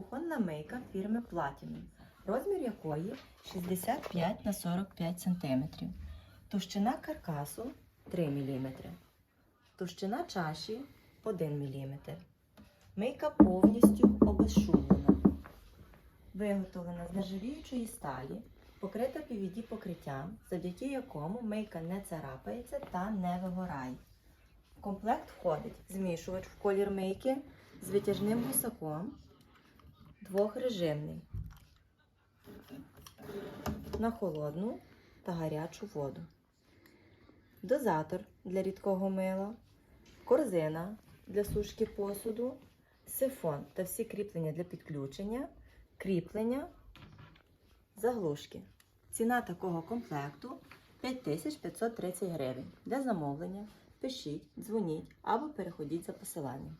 кухонна мийка фірми Platinum, розмір якої 65 на 45 см. Товщина каркасу 3 мм. Товщина чаші 1 мм. Мийка повністю обезшумлена. Виготовлена з нержавіючої сталі, покрита PVD покриттям, завдяки якому мийка не царапається та не вигорає. В комплект входить змішувач в колір мийки з витяжним гусаком, двохрежимний на холодну та гарячу воду, дозатор для рідкого мила, корзина для сушки посуду, сифон та всі кріплення для підключення, кріплення, заглушки. Ціна такого комплекту 5530 гривень. Для замовлення пишіть, дзвоніть або переходіть за посиланням.